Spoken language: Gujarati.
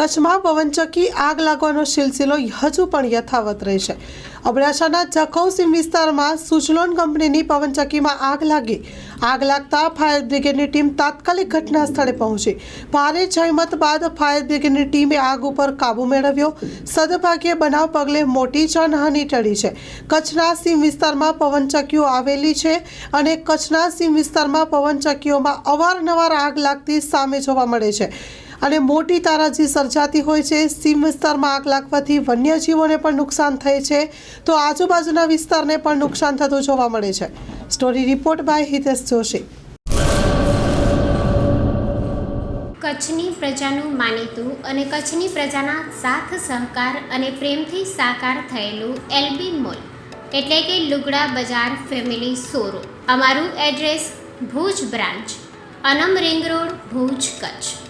કચ્છમાં પવનચક્કી આગ લાગવાનો સિલસિલો હજુ પણ યથાવત રહેશે. અબડાસાના જખૌ સીમ વિસ્તારમાં સુચલોન કંપનીની પવનચક્કીમાં આગ લાગી. આગ લાગતા ફાયર બ્રિગેડની ટીમ તાત્કાલિક ઘટના સ્થળે પહોંચી. ભારે જહેમત બાદ ફાયર બ્રિગેડની ટીમે આગ ઉપર કાબૂ મેળવ્યો. સદભાગ્યે બનાવ પગલે મોટી જાનહાનિ ટળી છે. કચ્છના સીમ વિસ્તારમાં પવનચક્કીઓ આવેલી છે અને કચ્છના સીમ વિસ્તારમાં પવનચક્કીઓમાં અવારનવાર આગ લાગતી સામે જોવા મળે છે. અને મોટી તારાજી સર્જાતી હોય છે. સીમ વિસ્તારમાં આગ લાગવાથી વન્યજીવોને પણ નુકસાન થાય છે. તો આજુબાજુના વિસ્તારને પણ નુકસાન થતું જોવા મળે છે. Story report by Hitesh Joshi. કચ્છની પ્રજાનું માનીતું અને કચ્છની પ્રજાના સાથ, સહકાર અને પ્રેમથી સાકાર થયેલું એલબી મોલ. એટલે કે લુગડા બજાર ફેમિલી શોરૂમ. અમારું address Bhuj branch, Anam ring road, Bhuj, Kutch.